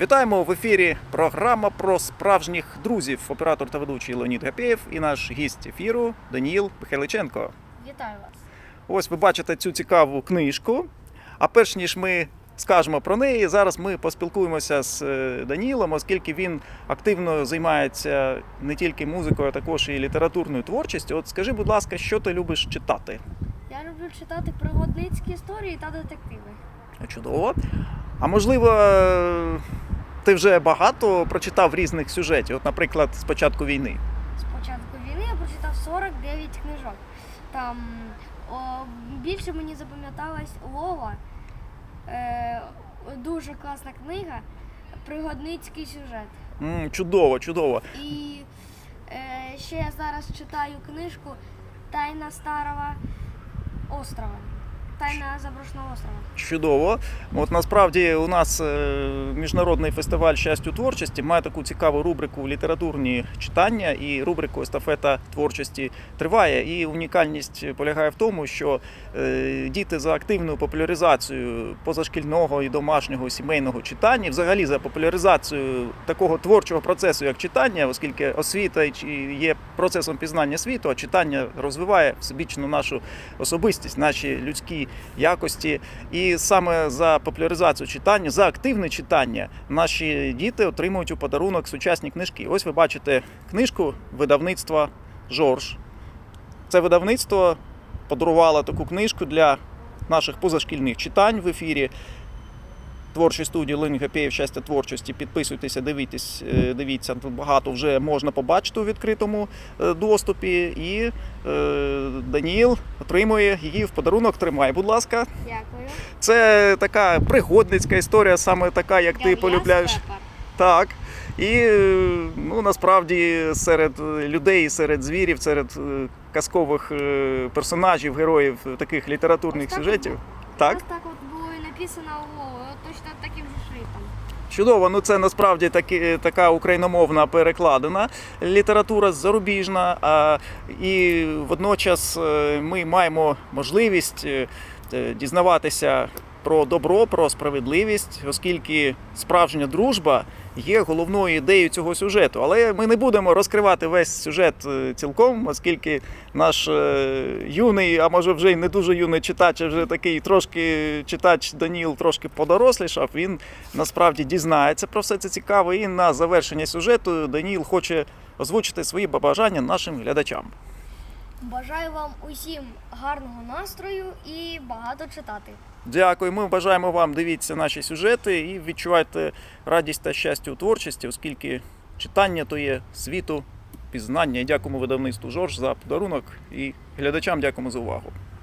Вітаємо в ефірі. Програма про справжніх друзів. Оператор та ведучий Леонід Гапєєв і наш гість ефіру Даніїл Михайличенко. Вітаю вас. Ось ви бачите цю цікаву книжку. А перш ніж ми скажемо про неї, зараз ми поспілкуємося з е, Данілом, оскільки він активно займається не тільки музикою, а також і літературною творчістю. От скажи, будь ласка, що ти любиш читати? Я люблю читати пригодницькі історії та детективи. Чудово. А можливо, е, ти вже багато прочитав різних сюжетів, от, наприклад, з початку війни. З початку війни я прочитав 49 книжок. Там о, більше мені запам'яталась Лова. Е, дуже класна книга, пригодницький сюжет. М, чудово, чудово. І е, ще я зараз читаю книжку Тайна Старого острова. Тайна заброшеного острова. Чудово. От насправді у нас е, міжнародний фестиваль щастю творчості має таку цікаву рубрику літературні читання, і рубрику естафета творчості триває. І унікальність полягає в тому, що е, діти за активною популяризацією позашкільного і домашнього сімейного читання, взагалі за популяризацією такого творчого процесу, як читання, оскільки освіта є процесом пізнання світу, а читання розвиває всебічну нашу особистість, наші людські якості. І саме за популяризацію читання, за активне читання, наші діти отримують у подарунок сучасні книжки. Ось ви бачите книжку видавництва Жорж. Це видавництво подарувало таку книжку для наших позашкільних читань в ефірі. Творчої студії Линь Гапєєв щастя творчості. Підписуйтеся, дивіться, дивіться. Тут багато вже можна побачити у відкритому е, доступі. І е, Даніл отримує її в подарунок. Тримай, будь ласка. Дякую. Це така пригодницька історія, саме така, як ти полюбляєш. Так. І е, ну, насправді серед людей, серед звірів, серед е, казкових е, персонажів, героїв таких літературних Ось так сюжетів. от- Так. Ось так от було і написано от точно таким же шрифтом. Чудово, ну це насправді таки, така україномовна перекладена література зарубіжна. А, і водночас е, ми маємо можливість е, е, дізнаватися про добро, про справедливість, оскільки справжня дружба є головною ідеєю цього сюжету. Але ми не будемо розкривати весь сюжет е, цілком, оскільки наш е, юний, а може вже й не дуже юний читач, а вже такий трошки читач Даніл трошки подорослішав. Він насправді дізнається про все це цікаво. І на завершення сюжету Даніл хоче озвучити свої побажання нашим глядачам. Бажаю вам усім гарного настрою і багато читати. Дякую. Ми бажаємо вам дивіться наші сюжети і відчувайте радість та щастя у творчості, оскільки читання то є світу пізнання. І дякуємо видавництву Жорж за подарунок і глядачам дякуємо за увагу.